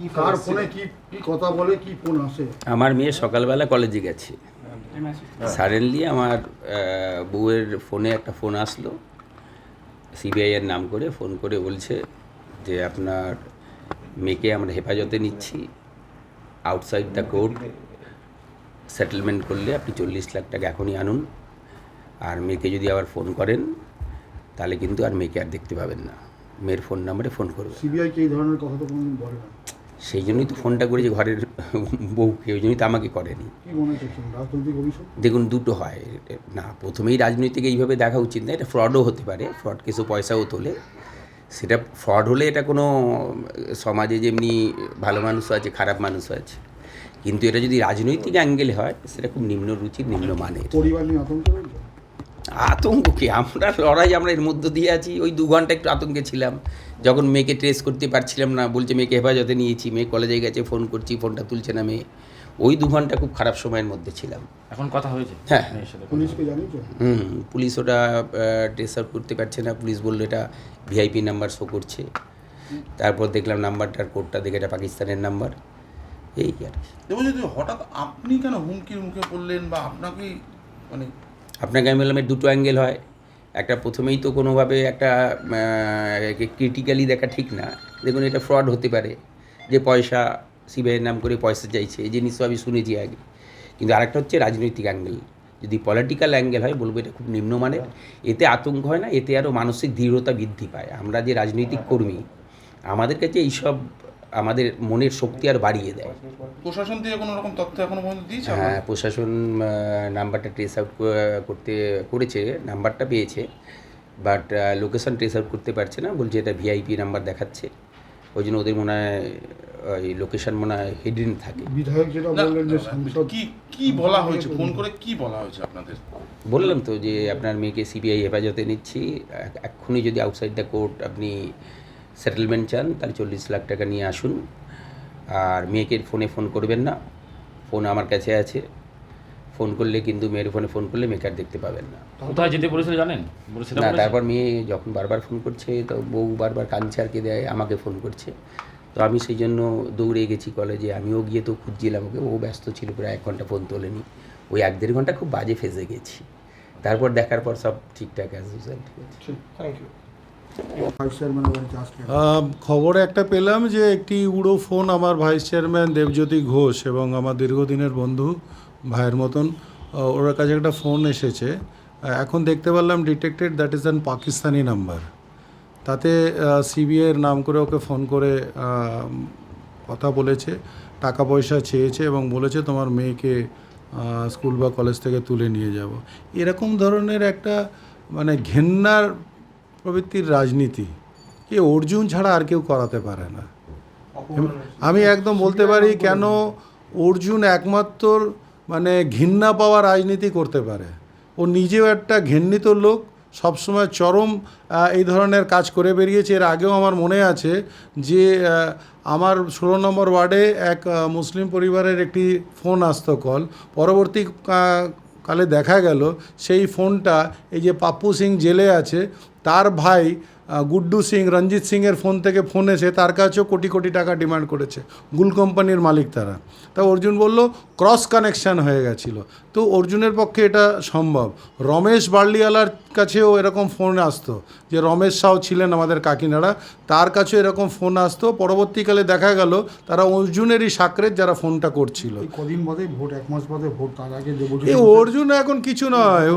কি কার ফোনে কি কি কথা বলে কি ফোন আসে? আমার মেয়ে সকালবেলা কলেজে গেছে। সাডেনলি আমার বউয়ের ফোনে একটা ফোন আসলো। সিবিআই এর নাম করে ফোন করে বলছে যে আপনার মেয়েকে আমরা হেফাজতে নিচ্ছি। আউটসাইড দ্য কোর্ট সেটেলমেন্ট করলে আপনি চল্লিশ লাখ টাকা এখনই আনুন। আর মেয়েকে যদি আবার ফোন করেন তাহলে কিন্তু আর মেয়েকে আর দেখতে পাবেন না। মেয়ের ফোন নাম্বারে ফোন করবে। সিবিআই কি এই ধরনের কথা তো কোনোদিন বলে না। সেই জন্যই তো ফোনটা করেছে ঘরের বউকে ওই জন্যই তো আমাকে করেনি। দেখুন দুটো হয়। না প্রথমেই রাজনৈতিক এইভাবে দেখা উচিত না এটা ফ্রডও হতে পারে ফ্রড কেসও পয়সাও তোলে। সেটা ফ্রড হলে এটা কোনো সমাজে যেমনি ভালো মানুষও আছে খারাপ মানুষও আছে। কিন্তু এটা যদি রাজনৈতিক অ্যাঙ্গেলে হয় সেটা খুব নিম্ন রুচির নিম্ন মানের পরিবার নিয়ে আতঙ্ক কি? আমরা লড়াই আমরা এর মধ্য দিয়ে আছি। ওই দু ঘণ্টা একটু আতঙ্কে ছিলাম। যখন মেয়েকে ট্রেস করতে পারছিলাম না বলছে মেয়েকে হেফাজতে নিয়েছি মেয়ে কলেজে গেছে ফোন করছি ফোনটা তুলছে না মেয়ে। ওই দু ঘণ্টা খুব খারাপ সময়ের মধ্যে ছিলাম। এখন কথা হয়েছে হ্যাঁ। হুম পুলিশ ওটা ট্রেস আউট করতে পারছে না। পুলিশ বলল এটা ভিআইপি নাম্বার শো করছে। তারপর দেখলাম নাম্বারটার কোডটা দেখে এটা পাকিস্তানের নাম্বার এই আর কি। হঠাৎ আপনি কেন হুমকির মুখে পড়লেন বা আপনাকে মানে আপনাকে আমি এর দুটো অ্যাঙ্গেল হয়। একটা প্রথমেই তো কোনোভাবে একটা ক্রিটিক্যালি দেখা ঠিক না। দেখুন, এটা ফ্রড হতে পারে, যে পয়সা সিবিআইয়ের নাম করে পয়সা চাইছে, এই জিনিসও আমি শুনেছি আগে। কিন্তু আরেকটা হচ্ছে রাজনৈতিক অ্যাঙ্গেল যদি পলিটিক্যাল অ্যাঙ্গেল হয়, বলব এটা খুব নিম্নমানের। এতে আতঙ্ক হয় না, এতে আরও মানসিক দৃঢ়তা বৃদ্ধি পায়। আমরা যে রাজনৈতিক কর্মী, আমাদের কাছে এইসব আমাদের মনের শক্তি আর বাড়িয়ে দেয়। প্রশাসন থেকে কোনো রকম তথ্য এখনও পর্যন্ত দিয়েছে হ্যাঁ প্রশাসন নাম্বারটা ট্রেস আউট করতে করেছে নাম্বারটা পেয়েছে বাট লোকেশন ট্রেস আউট করতে পারছে না বলছে এটা ভিআইপি নাম্বার দেখাচ্ছে। ওই জন্য ওদের মনে হয় ওই লোকেশন মনে হয় হিডেন থাকে। বিধায়ক যেটা বললেন যে সাংসদ কি কি বলা হয়েছে? ফোন করে কি বলা হয়েছে আপনাদের? বললাম তো যে আপনার মেয়েকে সিবিআই হেফাজতে নিচ্ছি এক্ষুনি যদি আউটসাইড দ্য কোর্ট আপনি সেটেলমেন্ট চান তাহলে চল্লিশ লাখ টাকা নিয়ে আসুন। আর মেয়েকে ফোনে ফোন করবেন না ফোন আমার কাছে আছে। ফোন করলে কিন্তু মেয়ের ফোনে ফোন করলে মেয়েকে আর দেখতে পাবেন না। কোথায় যেতে বলেছিল জানেন? না তারপর মেয়ে যখন বারবার ফোন করছে তো বউ বারবার কাঁদছে আর কে দেয় আমাকে ফোন করছে। তো আমি সেই জন্য দৌড়ে গেছি কলেজে আমিও গিয়ে তো খুঁজছিলাম ওকে ও ব্যস্ত ছিল প্রায় এক ঘণ্টা ফোন তোলেনি। ওই এক দেড় ঘণ্টা খুব বাজে ফেসে গেছি। তারপর দেখার পর সব ঠিকঠাক ঠিক আছে থ্যাংক ইউ খবরে একটা পেলাম যে একটি উড়ো ফোন আমার ভাইস চেয়ারম্যান দেবজ্যোতি ঘোষ এবং আমার দীর্ঘদিনের বন্ধু ভাইয়ের মতন ওর কাছে একটা ফোন এসেছে। এখন দেখতে পারলাম detected that is an Pakistani number তাতে সিবিআইয়ের নাম করে ওকে ফোন করে কথা বলেছে, টাকা পয়সা চেয়েছে এবং বলেছে তোমার মেয়েকে স্কুল বা কলেজ থেকে তুলে নিয়ে যাব। এরকম ধরনের একটা মানে ঘেন্নার প্রবৃত্তির রাজনীতি। এ অর্জুন ছাড়া আর কেউ করাতে পারে না। আমি একদম বলতে পারি কেন অর্জুন একমাত্র মানে ঘৃণা পাওয়া রাজনীতি করতে পারে। ও নিজেও একটা ঘেন্নিত লোক, সবসময় চরম এই ধরনের কাজ করে বেরিয়েছে। এর আগেও আমার মনে আছে যে আমার ষোলো নম্বর ওয়ার্ডে এক মুসলিম পরিবারের একটি ফোন আসতো কল। পরবর্তী কালে দেখা গেল সেই ফোনটা এই যে পাপ্পু সিং জেলে আছে তার ভাই গুড্ডু সিং রঞ্জিত সিংয়ের ফোন থেকে ফোন এসে তার কাছেও কোটি কোটি টাকা ডিমান্ড করেছে গুল কোম্পানির মালিক তারা। তা অর্জুন বলল ক্রস কানেকশন হয়ে গেছিল। তো অর্জুনের পক্ষে এটা সম্ভব। রমেশ বার্লিওয়ালার কাছেও এরকম ফোন আসতো যে রমেশ সাউ ছিলেন আমাদের কাকিনাড়া তার কাছেও এরকম ফোন আসতো। পরবর্তীকালে দেখা গেল তারা অর্জুনেরই সাকরের যারা ফোনটা করছিল। কদিন বাদে ভোট এক মাস বাদে ভোট তার আগে অর্জুন এখন কিছু নয়।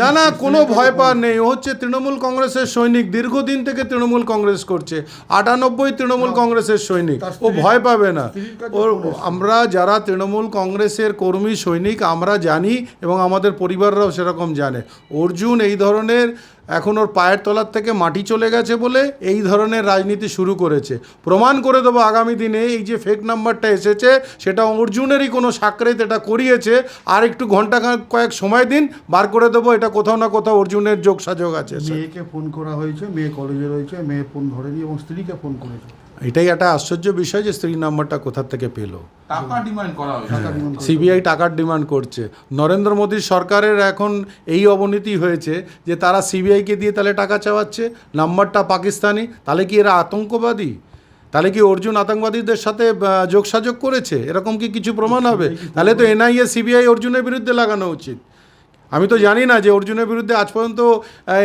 না না কোনো ভয় পাওয়ার নেই। ও হচ্ছে তৃণমূল কংগ্রেসের সৈনিক দীর্ঘদিন থেকে তৃণমূল কংগ্রেস করছে। আটানব্বই তৃণমূল কংগ্রেসের সৈনিক। ও ভয় পাবে না। ও ওর আমরা যারা তৃণমূল কংগ্রেসের কর্মী সৈনিক আমরা জানি এবং আমাদের পরিবাররাও সেরকম জানে। অর্জুন এই ধরনের এখন ওর পায়ের তলার থেকে মাটি চলে গেছে বলে এই ধরনের রাজনীতি শুরু করেছে। প্রমাণ করে দেবো আগামী দিনে এই যে ফেক নাম্বারটা এসেছে, সেটা অর্জুনেরই কোনো সাকরেত এটা করিয়েছে। আর একটু ঘণ্টা কয়েক সময় দিন, বার করে দেবো, এটা কোথাও না কোথাও অর্জুনের যোগ সাযোগ আছে মেয়েকে ফোন করা হয়েছে, মেয়ে কলেজে রয়েছে, মেয়ে ফোন ধরেনি এবং স্ত্রীকে ফোন করেছে। এটাই একটা আশ্চর্য বিষয় যে স্ত্রী নাম্বারটা কোথা থেকে পেল। টাকা ডিমান্ড করা। সিবিআই টাকার ডিমান্ড করছে। নরেন্দ্র মোদীর সরকারের এখন এই অবনতি হয়েছে যে তারা সিবিআইকে দিয়ে তাহলে টাকা চাওয়াচ্ছে নাম্বারটা পাকিস্তানি তাহলে কি এরা আতঙ্কবাদী? তাহলে কি অর্জুন আতঙ্কবাদীদের সাথে যোগসাযোগ করেছে? এরকম কি কিছু প্রমাণ হবে? তাহলে তো এনআইএ সিবিআই অর্জুনের বিরুদ্ধে লাগানো উচিত। আমি তো জানি না যে অর্জুনের বিরুদ্ধে আজ পর্যন্ত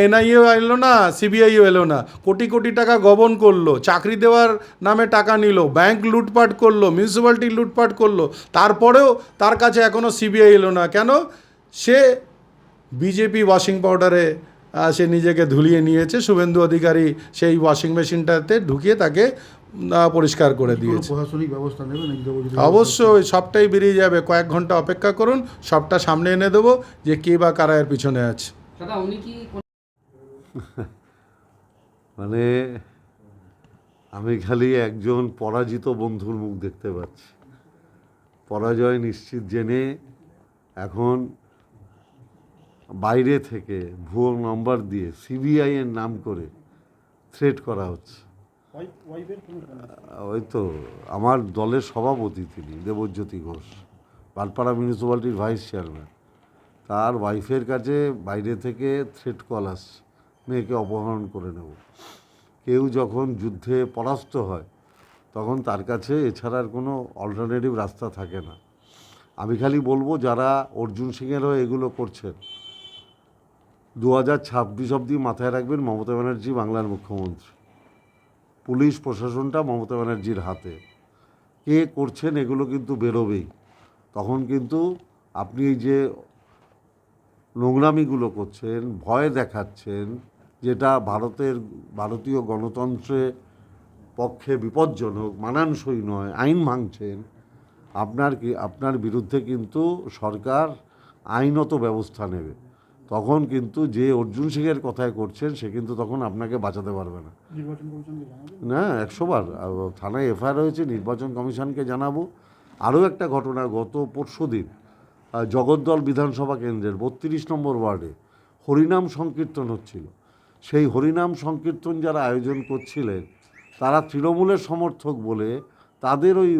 এনআইএও এলো না, সিবিআইও এলো না। কোটি কোটি টাকা গবন করল, চাকরি দেওয়ার নামে টাকা নিল, ব্যাংক লুটপাট করল মিউনিসিপ্যালিটি লুটপাট করল, তারপরেও তার কাছে এখনও সিবিআই এলো না। কেন? সে বিজেপি ওয়াশিং পাউডারে সে নিজেকে ধুলিয়ে নিয়েছে। শুভেন্দু অধিকারী সেই ওয়াশিং মেশিনটাতে ঢুকিয়ে তাকে আহ, পরিষ্কার করে দিয়েছে। প্রশাসনিক ব্যবস্থা নেবেন অবশ্যই সবটাই বেরিয়ে যাবে। কয়েক ঘণ্টা অপেক্ষা করুন সবটা সামনে এনে দেবো যে কে বা কারা এর পিছনে আছে। দাদা উনি কি মানে আমি খালি একজন পরাজিত বন্ধুর মুখ দেখতে পাচ্ছি। পরাজয় নিশ্চিত জেনে এখন বাইরে থেকে ভুয়ো নম্বর দিয়ে সিবিআইয়ের নাম করে থ্রেট করা হচ্ছে। ওই তো, আমার দলের সভাপতি তিনি, দেবজ্যোতি ঘোষ পালপাড়া মিউনিসিপ্যালিটির ভাইস চেয়ারম্যান তার ওয়াইফের কাছে বাইরে থেকে থ্রেট কল আসছে, মেয়েকে অপহরণ করে নেব। কেউ যখন যুদ্ধে পরাস্ত হয়, তখন তার কাছে এছাড়া আর কোনো অল্টারনেটিভ রাস্তা থাকে না। আমি খালি বলব, যারা অর্জুন সিংয়েরও এগুলো করছেন দু হাজার ছাব্বিশ অব্দি মাথায় রাখবেন মমতা ব্যানার্জি বাংলার মুখ্যমন্ত্রী। পুলিশ প্রশাসনটা মমতা ব্যানার্জির হাতে। কে করছেন এগুলো কিন্তু বেরোবেই। তখন কিন্তু আপনি এই যে নোংরামিগুলো করছেন, ভয় দেখাচ্ছেন, যেটা ভারতের, ভারতীয় গণতন্ত্রের পক্ষে বিপজ্জনক, মানানসই নয়, আইন ভাঙছেন, আপনার কি, আপনার বিরুদ্ধে কিন্তু সরকার আইনত ব্যবস্থা নেবে। তখন কিন্তু যে অর্জুন সিংয়ের কথায় করছেন সে কিন্তু তখন আপনাকে বাঁচাতে পারবে না। না একশোবার। থানায় এফআইআর হয়েছে নির্বাচন কমিশনকে জানাব। আরও একটা ঘটনা গত পরশু দিন জগদ্দল বিধানসভা কেন্দ্রের বত্রিশ নম্বর ওয়ার্ডে হরিনাম সংকীর্তন হচ্ছিল। সেই হরিনাম সংকীর্তন যারা আয়োজন করছিলেন তারা তৃণমূলের সমর্থক বলে তাদের ওই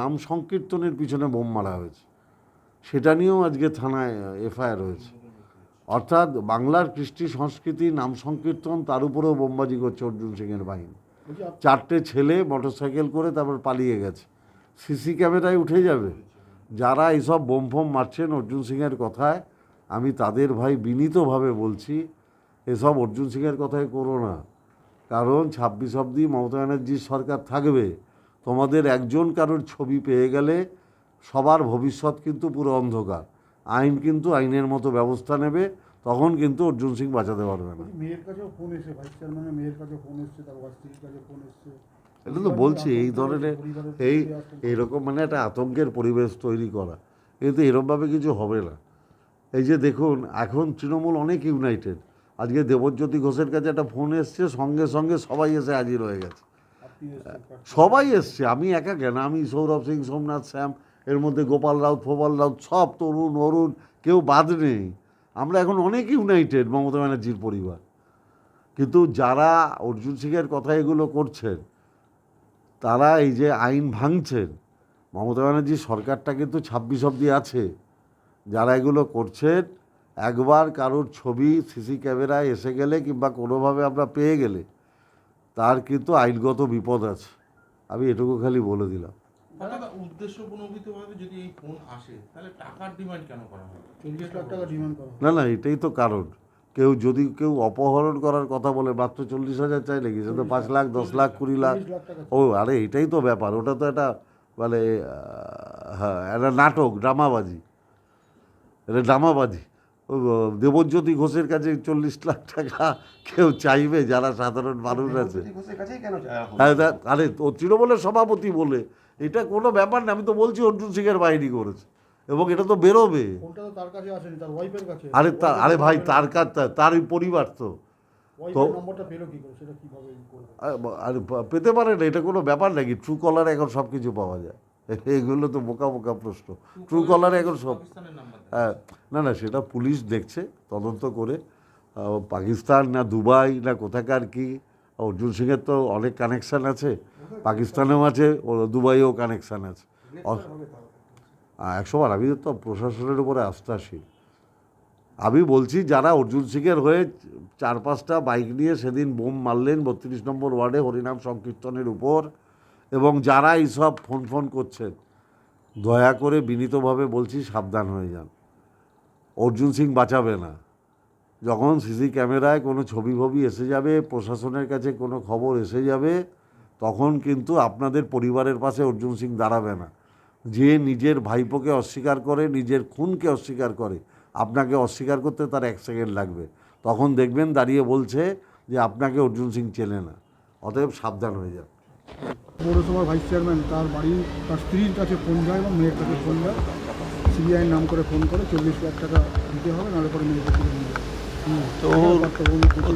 নাম সংকীর্তনের পিছনে বোম মারা হয়েছে। সেটা নিয়েও আজকে থানায় এফআইআর হয়েছে। অর্থাৎ বাংলার কৃষ্টি সংস্কৃতি নাম সংকীর্তন, তার উপরেও বোমবাজি করছে অর্জুন সিংয়ের বাহিনী। চারটে ছেলে মোটরসাইকেল করে তারপর পালিয়ে গেছে। সিসি ক্যামেরায় উঠে যাবে। যারা এইসব বোম ফোম মারছেন অর্জুন সিংয়ের কথায়, আমি তাদের ভাই বিনীতভাবে বলছি, এসব অর্জুন সিংয়ের কথাই করো না। কারণ ছাব্বিশ অব্দি মমতা ব্যানার্জির সরকার থাকবে। তোমাদের একজন কারোর ছবি পেয়ে গেলে সবার ভবিষ্যৎ কিন্তু পুরো অন্ধকার। আইন কিন্তু আইনের মতো ব্যবস্থা নেবে তখন কিন্তু অর্জুন সিং বাঁচাতে পারবে না। মেয়ের কাছেও ফোন এসে ভাইস চেয়ারম্যানের মেয়ের কাছে ফোন এসছে তার স্ত্রীর কাছে ফোন এসছে। এটা তো বলছি এই ধরনের এই এইরকম মানে একটা আতঙ্কের পরিবেশ তৈরি করা কিন্তু এরকমভাবে কিছু হবে না। এই যে দেখুন এখন তৃণমূল অনেক ইউনাইটেড আজকে দেবজ্যোতি ঘোষের কাছে একটা ফোন এসছে সঙ্গে সঙ্গে সবাই এসে হাজির হয়ে গেছে। সবাই এসছে আমি একা কেন? আমি সৌরভ সিং সোমনাথ শ্যাম এর মধ্যে গোপাল রাউত ফোপাল রাউত, সব তরুণ, অরুণ, কেউ বাদ নেই। আমরা এখন অনেক ইউনাইটেড মমতা ব্যানার্জির পরিবার। কিন্তু যারা অর্জুন সিংয়ের কথা এগুলো করছেন, তারা এই যে আইন ভাঙছেন, মমতা ব্যানার্জির সরকারটা কিন্তু ছাব্বিশ অব্দি আছে। যারা এগুলো করছেন, একবার কারোর ছবি, সিসি ক্যামেরায় এসে গেলে কিংবা কোনোভাবে আমরা পেয়ে গেলে, তার কিন্তু আইনগত বিপদ আছে। আমি এটুকু খালি বলে দিলাম। দাদা উদ্দেশ্য প্রণোদিতভাবে যদি এই ফোন আসে তাহলে টাকার ডিমান্ড কেন করা হয় চল্লিশ লাখ টাকা ডিমান্ড করা না না এটাই তো কারণ। কেউ যদি কেউ অপহরণ করার কথা বলে মাত্র চল্লিশ হাজার চাই নাকি সে তো পাঁচ লাখ দশ লাখ কুড়ি লাখ। ও আরে এটাই তো ব্যাপার। ওটা তো একটা মানে হ্যাঁ একটা নাটক ড্রামাবাজি। এটা ড্রামাবাজি। ও, দেবজ্যোতি ঘোষের কাছে চল্লিশ লাখ টাকা কেউ চাইবে যারা সাধারণ মানুষ আছে। হ্যাঁ আরে ও তৃণমূলের সভাপতি বলে এটা কোনো ব্যাপার না আমি তো বলছি অর্জুন সিংয়ের বাহিনী করেছে। এবং এটা তো বেরোবে। তো তার কাছে আসেনি তার ওয়াইফের কাছে। আরে তা আরে ভাই তার কাজ তার- তারই পরিবার তো। ওয়াইফের নম্বরটা পেল কি করে সেটা কীভাবে করবে? আরে- আরে পেতে পারে না এটা কোনো ব্যাপার নাকি? ট্রু কলারে এখন সব কিছু পাওয়া যায়। এগুলো তো বোকা বোকা প্রশ্ন। ট্রু কলারে এখন সব হ্যাঁ না না সেটা পুলিশ দেখছে তদন্ত করে। পাকিস্তান না দুবাই না কোথাকার কি অর্জুন সিংয়ের তো অনেক কানেকশান আছে। পাকিস্তানেও আছে দুবাইও কানেকশান আছে। একশো বার আমি তো প্রশাসনের উপরে আস্থাশীল। আমি বলছি, যারা অর্জুন সিংয়ের হয়ে চার পাঁচটা বাইক নিয়ে সেদিন বোম মারলেন বত্রিশ নম্বর ওয়ার্ডে, হরিনাম সংকীর্তনের উপর, এবং যারা এইসব ফোন ফোন করছেন, দয়া করে বিনীতভাবে বলছি, সাবধান হয়ে যান। অর্জুন সিং বাঁচাবে না। যখন সিসি ক্যামেরায় কোনো ছবি ফবি এসে যাবে, প্রশাসনের কাছে কোনো খবর এসে যাবে তখন কিন্তু আপনাদের পরিবারের পাশে অর্জুন সিং দাঁড়াবে না। যে নিজের ভাইপোকে অস্বীকার করে নিজের খুনকে অস্বীকার করে আপনাকে অস্বীকার করতে তার এক সেকেন্ড লাগবে। তখন দেখবেন দাঁড়িয়ে বলছে যে আপনাকে অর্জুন সিং চেনে না। অতএব সাবধান হয়ে যান। পৌরসভার ভাইস চেয়ারম্যান তার বাড়ি তার স্ত্রীর কাছে ফোন যায় এবং মেয়ের কাছে ফোন যায়। সিবিআইয়ের নাম করে ফোন করে চল্লিশ লাখ টাকা দিতে হবে নাহলে পরে মেয়েকে। তো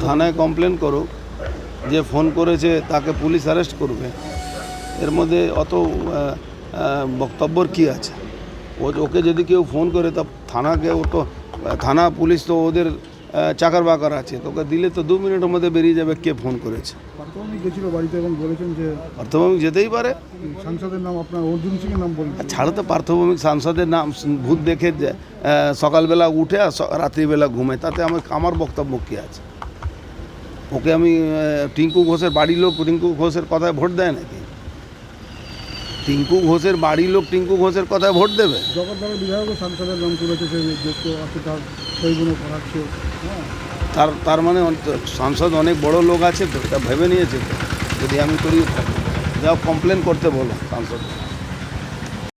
থানায় কমপ্লেন করুক। যে ফোন করেছে তাকে পুলিশ অ্যারেস্ট করবে। এর মধ্যে অত বক্তব্যর কি আছে? ও ওকে যদি কেউ ফোন করে তা থানাকে ও তো থানা পুলিশ তো ওদের চাকর বাকর আছে। তোকে দিলে তো দু মিনিটের মধ্যে বেরিয়ে যাবে কে ফোন করেছে। পার্থভূমি গেছিল বাড়িতে এবং বলেছেন যে অর্থভূমিক যেতেই পারে। সাংসদের নাম আপনার অর্জুন সিংয়ের নাম ছাড়ো তো পার্থভূমিক সাংসদের নাম ভূত দেখে যে, সকালবেলা উঠে আর রাত্রিবেলা ঘুমে। তাতে আমার আমার বক্তব্য কী আছে? ওকে আমি টিঙ্কু ঘোষের বাড়ির লোক টিঙ্কু ঘোষের কথায় ভোট দেয় নাকি? টিঙ্কু ঘোষের বাড়ির লোক টিঙ্কু ঘোষের কথায় ভোট দেবে? সাংসদের নাম তুলেছে করাচ্ছে। হ্যাঁ। তার তার মানে সাংসদ অনেক বড় লোক আছে তো এটা ভেবে নিয়েছে তো। যদি আমি করি যাও কমপ্লেন করতে বলো সাংসদ।